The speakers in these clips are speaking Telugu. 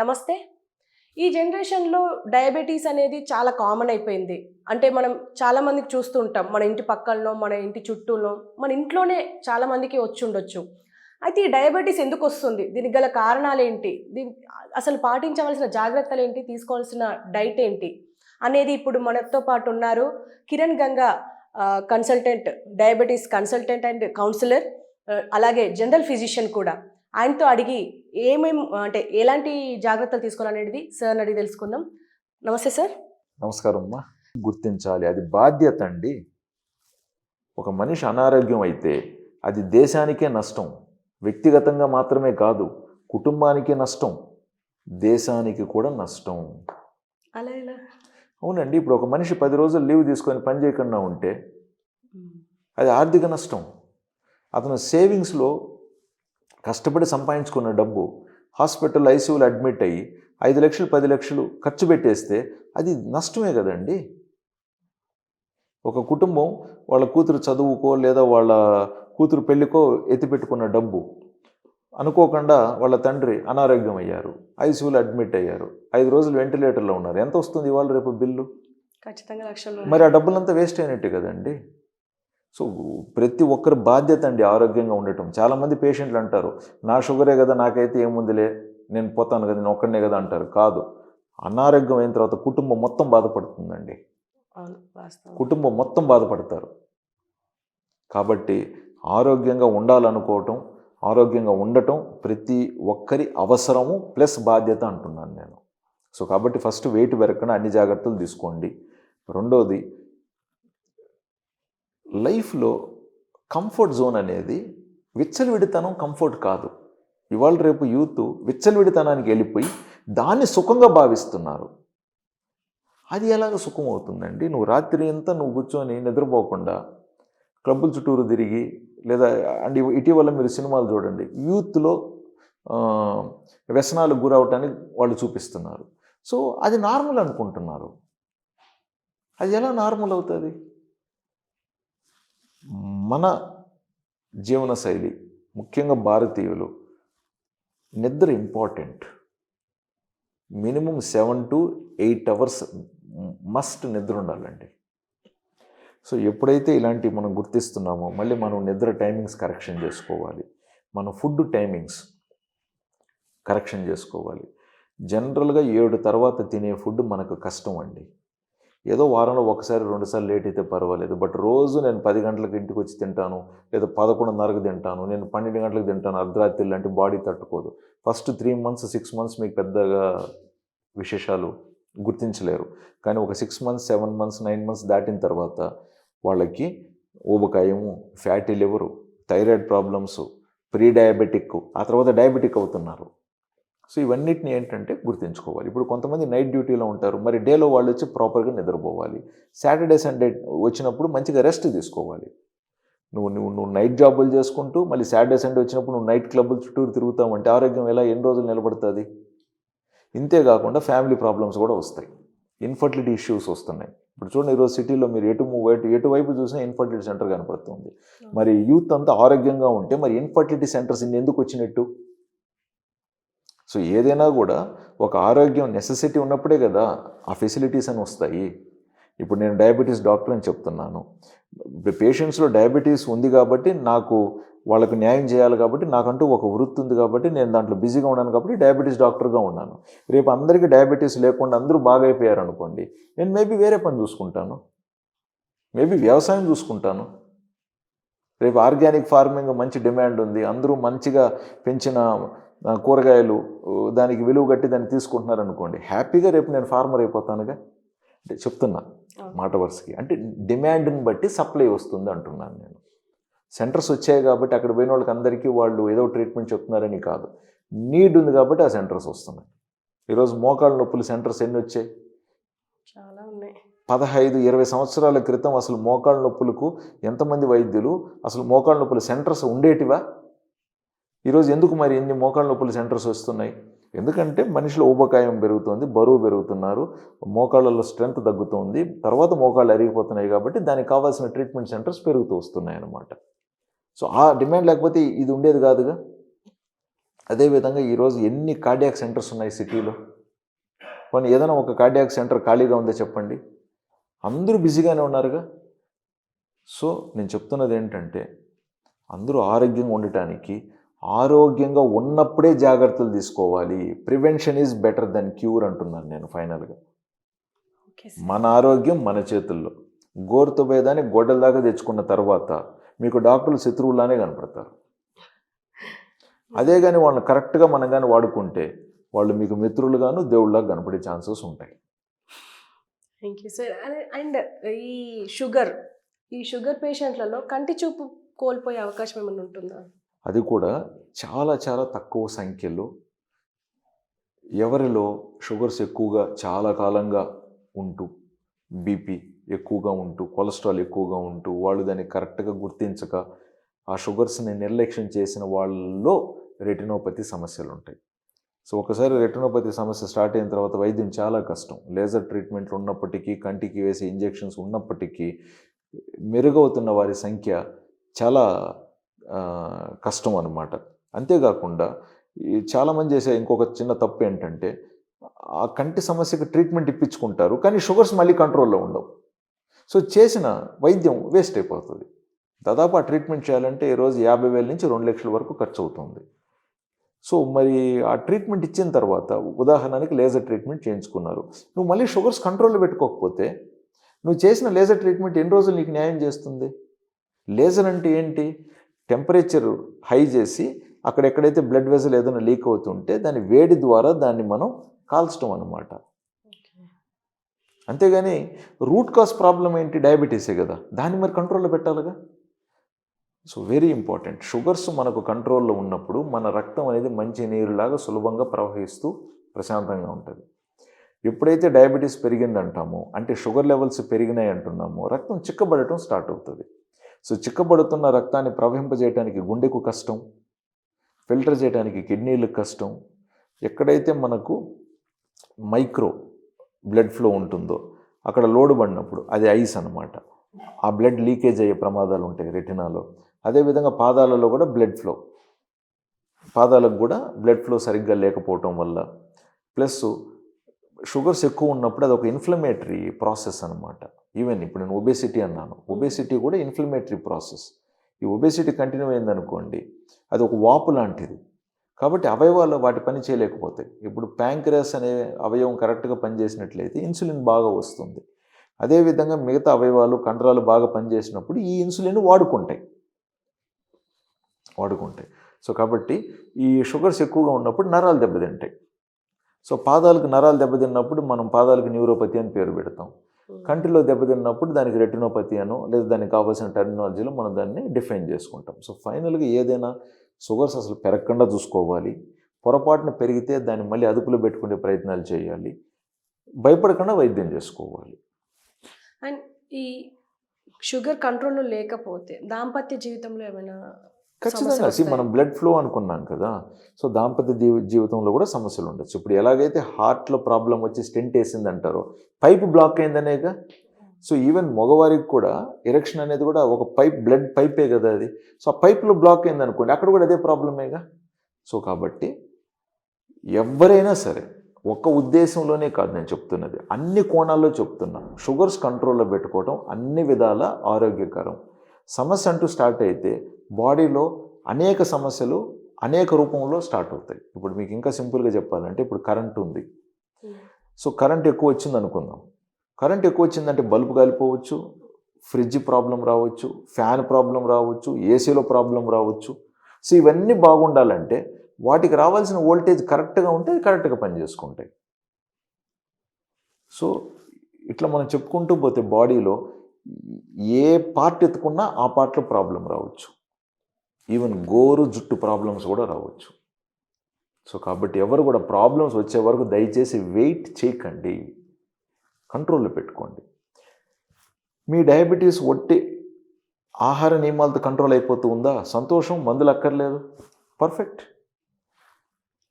నమస్తే. ఈ జనరేషన్లో డయాబెటీస్ అనేది చాలా కామన్ అయిపోయింది. అంటే మనం చాలామందికి చూస్తూ ఉంటాం. మన ఇంటి పక్కల్లో మన ఇంటి చుట్టూలో మన ఇంట్లోనే చాలామందికి వచ్చి ఉండొచ్చు. అయితే ఈ డయాబెటీస్ ఎందుకు వస్తుంది? దీనికి గల కారణాలు ఏంటి? దీని అసలు పాటించవలసిన జాగ్రత్తలు ఏంటి? తీసుకోవాల్సిన డైట్ ఏంటి? అనేది ఇప్పుడు మనతో పాటు ఉన్నారు Kiran Ganga consultant diabetes consultant and counsellor అలాగే జనరల్ ఫిజిషియన్ కూడా. ఆయనతో అడిగి ఏమేం అంటే ఎలాంటి జాగ్రత్తలు తీసుకోవాలనేది సార్ అడిగి తెలుసుకుందాం. నమస్తే సార్. నమస్కారం అమ్మా. గుర్తించాలి. అది బాధ్యత అండి. ఒక మనిషి అనారోగ్యం అయితే అది దేశానికే నష్టం. వ్యక్తిగతంగా మాత్రమే కాదు కుటుంబానికే నష్టం. దేశానికి కూడా నష్టం. అలా ఎలా? అవునండి. ఇప్పుడు ఒక మనిషి పది రోజులు లీవ్ తీసుకొని పని చేయకుండా ఉంటే అది ఆర్థిక నష్టం. అతను సేవింగ్స్లో కష్టపడి సంపాదించుకున్న డబ్బు హాస్పిటల్ ఐసీయూలో అడ్మిట్ అయ్యి ఐదు లక్షలు పది లక్షలు ఖర్చు పెట్టేస్తే అది నష్టమే కదండి. ఒక కుటుంబం వాళ్ళ కూతురు చదువుకో లేదా వాళ్ళ కూతురు పెళ్ళికో ఎత్తిపెట్టుకున్న డబ్బు అనుకోకుండా వాళ్ళ తండ్రి అనారోగ్యం అయ్యారు ఐసీయూలో అడ్మిట్ అయ్యారు ఐదు రోజులు వెంటిలేటర్లో ఉన్నారు. ఎంత వస్తుంది ఇవాళ రేపు బిల్లు? ఖచ్చితంగా లక్షలు మరి ఆ డబ్బులంతా వేస్ట్ అయినట్టే కదండి. సో ప్రతి ఒక్కరి బాధ్యత అండి ఆరోగ్యంగా ఉండటం. చాలామంది పేషెంట్లు అంటారు నా షుగరే కదా నాకైతే ఏముందిలే నేను పోతాను కదా నేను ఒక్కడనే కదా అంటారు. కాదు అనారోగ్యం అయిన తర్వాత కుటుంబం మొత్తం బాధపడుతుందండి. కుటుంబం మొత్తం బాధపడతారు. కాబట్టి ఆరోగ్యంగా ఉండాలనుకోవటం ఆరోగ్యంగా ఉండటం ప్రతి ఒక్కరి అవసరము ప్లస్ బాధ్యత అంటున్నాను నేను. సో కాబట్టి ఫస్ట్ వెయిట్ పెరగకుండా అన్ని జాగ్రత్తలు తీసుకోండి. రెండోది లైఫ్లో కంఫర్ట్ జోన్ అనేది విచ్చలవిడితనం కంఫర్ట్ కాదు. ఇవాళ రేపు యూత్ విచ్చలవిడితనానికి వెళ్ళిపోయి దాన్ని సుఖంగా భావిస్తున్నారు. అది ఎలాగ సుఖం అవుతుందండి నువ్వు రాత్రి అంతా నువ్వు కూర్చొని నిద్రపోకుండా క్లబ్బుల చుట్టూరు తిరిగి లేదా అండ్ ఇటీవల మీరు సినిమాలు చూడండి. యూత్లో వ్యసనాలు వ్యసనాలకు గురవటానికి వాళ్ళు చూపిస్తున్నారు. సో అది నార్మల్ అనుకుంటున్నారు. అది ఎలా నార్మల్ అవుతుంది? మన జీవనశైలి ముఖ్యంగా భారతీయులు నిద్ర important. Minimum seven to eight hours must నిద్ర ఉండాలండి. సో ఎప్పుడైతే ఇలాంటివి మనం గుర్తిస్తున్నామో మళ్ళీ మనం నిద్ర టైమింగ్స్ కరెక్షన్ చేసుకోవాలి. మన ఫుడ్ టైమింగ్స్ కరెక్షన్ చేసుకోవాలి. జనరల్గా ఏడు తర్వాత తినే ఫుడ్ మనకు కష్టం అండి. ఏదో వారంలో ఒకసారి రెండుసార్లు లేట్ అయితే పర్వాలేదు. బట్ రోజు నేను పది గంటలకు ఇంటికి వచ్చి తింటాను లేదా పదకొండున్నరకు తింటాను నేను పన్నెండు గంటలకు తింటాను అర్ధరాత్రి లాంటి body తట్టుకోదు. First three months six months మీకు పెద్దగా విశేషాలు గుర్తించలేరు. కానీ ఒక six months seven months nine months దాటిన తర్వాత వాళ్ళకి ఊబకాయము fatty liver thyroid problems pre diabetic ఆ తర్వాత డయాబెటిక్ అవుతున్నారు. సో ఇవన్నిటిని ఏంటంటే గుర్తుంచుకోవాలి. ఇప్పుడు కొంతమంది నైట్ డ్యూటీలో ఉంటారు. మరి డేలో వాళ్ళు వచ్చి ప్రాపర్గా నిద్రపోవాలి. సాటర్డే సండే వచ్చినప్పుడు మంచిగా రెస్ట్ తీసుకోవాలి. నువ్వు నువ్వు నువ్వు నైట్ జాబులు చేసుకుంటూ మళ్ళీ సాటర్డే సండే వచ్చినప్పుడు నువ్వు నైట్ క్లబ్బులు చుట్టూరు తిరుగుతావు అంటే ఆరోగ్యం ఎలా ఎన్ని రోజులు నిలబడుతుంది? ఇంతే కాకుండా ఫ్యామిలీ ప్రాబ్లమ్స్ కూడా వస్తాయి. ఇన్ఫర్టిలిటీ ఇష్యూస్ వస్తున్నాయి. ఇప్పుడు చూడండి ఈరోజు సిటీలో మీరు ఎటు మూవ్ ఎటు ఎటువైపు చూసినా ఇన్ఫర్టిలిటీ సెంటర్ కనపడుతుంది. మరి యూత్ అంతా ఆరోగ్యంగా ఉంటే మరి ఇన్ఫర్టిలిటీ సెంటర్స్ ఇన్ని ఎందుకు వచ్చినట్టు? సో ఏదైనా కూడా ఒక ఆరోగ్యం నెసెసిటీ ఉన్నప్పుడే కదా ఆ ఫెసిలిటీస్ అని వస్తాయి. ఇప్పుడు నేను డయాబెటీస్ డాక్టర్ అని చెప్తున్నాను. పేషెంట్స్లో డయాబెటీస్ ఉంది కాబట్టి నాకు వాళ్ళకు న్యాయం చేయాలి కాబట్టి నాకంటూ ఒక వృత్తి ఉంది కాబట్టి నేను దాంట్లో బిజీగా ఉన్నాను కాబట్టి డయాబెటీస్ డాక్టర్గా ఉన్నాను. రేపు అందరికీ డయాబెటీస్ లేకుండా అందరూ బాగా అయిపోయారు అనుకోండి నేను మేబీ వేరే పని చూసుకుంటాను. మేబీ వ్యవసాయం చూసుకుంటాను. రేపు ఆర్గానిక్ ఫార్మింగ్ మంచి డిమాండ్ ఉంది. అందరూ మంచిగా పెంచిన కూరగాయలు దానికి విలువ కట్టి దాన్ని తీసుకుంటున్నారు అనుకోండి హ్యాపీగా రేపు నేను ఫార్మర్ అయిపోతానుగా? అంటే చెప్తున్నా మాట వరుసకి. అంటే డిమాండ్ని బట్టి సప్లై వస్తుంది అంటున్నాను నేను. సెంటర్స్ వచ్చాయి కాబట్టి అక్కడ పోయిన వాళ్ళకి అందరికీ వాళ్ళు ఏదో ట్రీట్మెంట్ చెప్తున్నారని కాదు. నీడ్ ఉంది కాబట్టి ఆ సెంటర్స్ వస్తున్నాయి. ఈరోజు మోకాళ్ళ నొప్పులు సెంటర్స్ ఎన్ని వచ్చాయి? చాలా ఉన్నాయి. పదహైదు ఇరవై సంవత్సరాల క్రితం అసలు మోకాళ్ళ నొప్పులకు ఎంతమంది వైద్యులు? అసలు మోకాళ్ళ నొప్పుల సెంటర్స్ ఉండేటివా? ఈరోజు ఎందుకు మరి ఎన్ని మోకాళ్ళ నొప్పుల సెంటర్స్ వస్తున్నాయి? ఎందుకంటే మనిషిలో ఊబకాయం పెరుగుతుంది బరువు పెరుగుతున్నారు మోకాళ్ళలో స్ట్రెంగ్త్ తగ్గుతుంది తర్వాత మోకాళ్ళు అరిగిపోతున్నాయి కాబట్టి దానికి కావాల్సిన ట్రీట్మెంట్ సెంటర్స్ పెరుగుతూ వస్తున్నాయి అన్నమాట. సో ఆ డిమాండ్ లేకపోతే ఇది ఉండేది కాదుగా? అదేవిధంగా ఈరోజు ఎన్ని కార్డియాక్ సెంటర్స్ ఉన్నాయి సిటీలో? కొన్ని ఏదైనా ఒక కార్డియాక్ సెంటర్ ఖాళీగా ఉందో చెప్పండి? అందరూ బిజీగానే ఉన్నారుగా. సో నేను చెప్తున్నది ఏంటంటే అందరూ ఆరోగ్యంగా ఉండటానికి ఆరోగ్యంగా ఉన్నప్పుడే జాగ్రత్తలు తీసుకోవాలి. Prevention is better than cure అంటున్నాను నేను ఫైనల్గా. మన ఆరోగ్యం మన చేతుల్లో. గోరుతో భేదాన్ని గొడ్డల దాకా తెచ్చుకున్న తర్వాత మీకు డాక్టర్లు శత్రువులానే కనపడతారు. అదే కానీ వాళ్ళని కరెక్ట్గా మనం కానీ వాడుకుంటే వాళ్ళు మీకు మిత్రులుగాను దేవుళ్ళగా కనపడే ఛాన్సెస్ ఉంటాయి. థ్యాంక్ యూ సార్ అండ్ ఈ షుగర్ ఈ షుగర్ పేషెంట్లలో కంటి చూపు కోల్పోయే అవకాశం ఏమైనా ఉంటుందా? అది కూడా చాలా చాలా తక్కువ సంఖ్యలో ఎవరిలో షుగర్స్ ఎక్కువగా చాలా కాలంగా ఉంటూ బీపీ ఎక్కువగా ఉంటూ కొలెస్ట్రాల్ ఎక్కువగా ఉంటూ వాళ్ళు దాన్ని కరెక్ట్గా గుర్తించక ఆ షుగర్స్ని నిర్లక్ష్యం చేసిన వాళ్ళలో రెటినోపతి సమస్యలు ఉంటాయి. సో ఒకసారి రెటినోపతి సమస్య స్టార్ట్ అయిన తర్వాత వైద్యం చాలా కష్టం. లేజర్ ట్రీట్మెంట్లు ఉన్నప్పటికీ కంటికి వేసే ఇంజెక్షన్స్ ఉన్నప్పటికీ మెరుగవుతున్న వారి సంఖ్య చాలా కష్టం అన్నమాట. అంతేకాకుండా ఈ చాలామంది చేసే ఇంకొక చిన్న తప్పు ఏంటంటే ఆ కంటి సమస్యకి ట్రీట్మెంట్ ఇప్పించుకుంటారు కానీ షుగర్స్ మళ్ళీ కంట్రోల్లో ఉండవు. సో చేసిన వైద్యం వేస్ట్ అయిపోతుంది. దాదాపు ఆ ట్రీట్మెంట్ చేయాలంటే ఈరోజు యాభై వేల నుంచి రెండు లక్షల వరకు ఖర్చు అవుతుంది సో మరి ఆ ట్రీట్మెంట్ ఇచ్చిన తర్వాత ఉదాహరణకి లేజర్ ట్రీట్మెంట్ చేయించుకున్నారు. నువ్వు మళ్ళీ షుగర్స్ కంట్రోల్లో పెట్టుకోకపోతే నువ్వు చేసిన లేజర్ ట్రీట్మెంట్ ఎన్ని రోజులు నీకు న్యాయం చేస్తుంది? లేజర్ అంటే ఏంటి? టెంపరేచర్ హై చేసి అక్కడ ఎక్కడైతే బ్లడ్ వెజల్ ఏదైనా లీక్ అవుతుంటే దాని వేడి ద్వారా దాన్ని మనం కాల్చడం అన్నమాట. అంతేగాని రూట్ కాజ్ ప్రాబ్లం ఏంటి? డయాబెటీసే కదా. దాన్ని మరి కంట్రోల్లో పెట్టాలిగా? So very important. షుగర్స్ మనకు కంట్రోల్లో ఉన్నప్పుడు మన రక్తం అనేది మంచి నీరులాగా సులభంగా ప్రవహిస్తూ ప్రశాంతంగా ఉంటుంది. ఎప్పుడైతే డయాబెటీస్ పెరిగిందంటామో అంటే షుగర్ లెవెల్స్ పెరిగినాయి అంటున్నామో రక్తం చిక్కబడటం స్టార్ట్ అవుతుంది. సో చిక్కబడుతున్న రక్తాన్ని ప్రవహింపజేయడానికి గుండెకు కష్టం ఫిల్టర్ చేయడానికి కిడ్నీలకు కష్టం ఎక్కడైతే మనకు మైక్రో బ్లడ్ ఫ్లో ఉంటుందో అక్కడ లోడ్ పడినప్పుడు అది ఐస్ అన్నమాట. ఆ బ్లడ్ లీకేజ్ అయ్యే ప్రమాదాలు ఉంటాయి రెటినాలో అదేవిధంగా పాదాలలో కూడా బ్లడ్ ఫ్లో పాదాలకు కూడా బ్లడ్ ఫ్లో సరిగ్గా లేకపోవటం వల్ల. ప్లస్ షుగర్స్ ఎక్కువ ఉన్నప్పుడు అది ఒక ఇన్ఫ్లమేటరీ ప్రాసెస్ అనమాట ఈవెన్ ఇప్పుడు నేను ఒబేసిటీ అన్నాను. ఒబేసిటీ కూడా ఇన్ఫ్లమేటరీ ప్రాసెస్ ఈ ఒబేసిటీ కంటిన్యూ అయిందనుకోండి అది ఒక వాపు లాంటిది. కాబట్టి అవయవాలు వాటి పని చేయలేకపోతాయి. ఇప్పుడు ప్యాంక్రస్ అనే అవయవం కరెక్ట్గా పనిచేసినట్లయితే ఇన్సులిన్ బాగా వస్తుంది. అదేవిధంగా మిగతా అవయవాలు కండరాలు బాగా పనిచేసినప్పుడు ఈ ఇన్సులిన్ వాడుకుంటాయి. వాడుకుంటాయి. సో కాబట్టి ఈ షుగర్స్ ఎక్కువగా ఉన్నప్పుడు నరాలు దెబ్బతింటాయి. సో పాదాలకు నరాలు దెబ్బతిన్నప్పుడు మనం పాదాలకు న్యూరోపతి అని పేరు పెడతాం. కంటిలో దెబ్బతిన్నప్పుడు దానికి రెటినోపతి అనో లేదా దానికి కావాల్సిన టెర్మినాలజీలో మనం దాన్ని డిఫైన్ చేసుకుంటాం. సో ఫైనల్గా ఏదైనా షుగర్స్ అసలు పెరగకుండా చూసుకోవాలి. పొరపాటున పెరిగితే దాన్ని మళ్ళీ అదుపులో పెట్టుకునే ప్రయత్నాలు చేయాలి. భయపడకుండా వైద్యం చేసుకోవాలి. అండ్ ఈ షుగర్ కంట్రోల్లో లేకపోతే దాంపత్య జీవితంలో ఏమైనా ఖచ్చితంగా. మనం. బ్లడ్ ఫ్లో అనుకున్నాం కదా సో దాంపత్య జీవి- జీవితంలో కూడా సమస్యలు ఉండొచ్చు. ఇప్పుడు ఎలాగైతే హార్ట్లో ప్రాబ్లం వచ్చి స్టెంట్ వేసింది అంటారో పైప్ బ్లాక్ అయిందనేగా? సో ఈవెన్ మగవారికి కూడా ఎరెక్షన్ అనేది కూడా ఒక పైప్ బ్లడ్ పైపే కదా అది. సో ఆ పైప్లో బ్లాక్ అయింది అనుకోండి అక్కడ కూడా అదే ప్రాబ్లమేగా సో కాబట్టి ఎవరైనా సరే ఒక్క ఉద్దేశంలోనే కాదు నేను చెప్తున్నది. అన్ని కోణాల్లో చెప్తున్నా షుగర్స్ కంట్రోల్లో పెట్టుకోవడం అన్ని విధాల ఆరోగ్యకరం. సమస్య అంటూ స్టార్ట్ అయితే బాడీలో అనేక సమస్యలు అనేక రూపంలో స్టార్ట్ అవుతాయి. ఇప్పుడు మీకు ఇంకా సింపుల్గా చెప్పాలంటే ఇప్పుడు కరెంట్ ఉంది. సో కరెంట్ ఎక్కువ వచ్చింది అనుకుందాం. కరెంట్ ఎక్కువ వచ్చిందంటే బల్బు కాలిపోవచ్చు ఫ్రిడ్జ్ ప్రాబ్లం రావచ్చు ఫ్యాన్ ప్రాబ్లం రావచ్చు ఏసీలో ప్రాబ్లం రావచ్చు. సో ఇవన్నీ బాగుండాలంటే వాటికి రావాల్సిన వోల్టేజ్ కరెక్ట్గా ఉంటే కరెక్ట్గా పనిచేసుకుంటాయి సో ఇట్లా మనం చెప్పుకుంటూ పోతే బాడీలో ఏ పార్ట్ ఎత్తుకున్నా ఆ పార్ట్లో ప్రాబ్లం రావచ్చు. ఈవెన్ గోరు జుట్టు ప్రాబ్లమ్స్ కూడా రావచ్చు. సో కాబట్టి ఎవరు కూడా ప్రాబ్లమ్స్ వచ్చే వరకు దయచేసి వెయిట్ చేయకండి. కంట్రోల్లో పెట్టుకోండి. మీ డయాబెటీస్ ఒట్టి ఆహార నియమాలతో కంట్రోల్ అయిపోతూ ఉందా? సంతోషం? మందులు అక్కర్లేదు. పర్ఫెక్ట్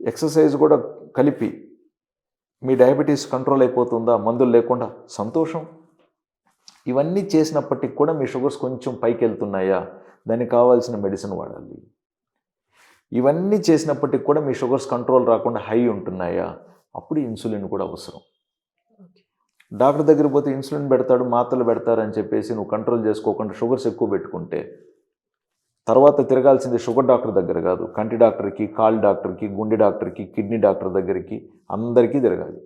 ఎక్సర్సైజ్ కూడా కలిపి మీ డయాబెటీస్ కంట్రోల్ అయిపోతుందా? మందులు లేకుండా సంతోషం. ఇవన్నీ చేసినప్పటికి కూడా మీ షుగర్స్ కొంచెం పైకి వెళ్తున్నాయా దానికి కావాల్సిన మెడిసిన్ వాడాలి. ఇవన్నీ చేసినప్పటికి కూడా మీ షుగర్స్ కంట్రోల్ రాకుండా హై ఉంటున్నాయా? అప్పుడు ఇన్సులిన్ కూడా అవసరం. డాక్టర్ దగ్గర పోతే ఇన్సులిన్ పెడతాడు మాత్రలు పెడతారు అని చెప్పేసి నువ్వు కంట్రోల్ చేసుకోకుండా షుగర్స్ ఎక్కువ పెట్టుకుంటే తర్వాత తిరగాల్సింది షుగర్ డాక్టర్ దగ్గర కాదు కంటి డాక్టర్కి కాల్ డాక్టర్కి గుండె డాక్టర్కి కిడ్నీ డాక్టర్ దగ్గరికి అందరికీ తిరగాలి.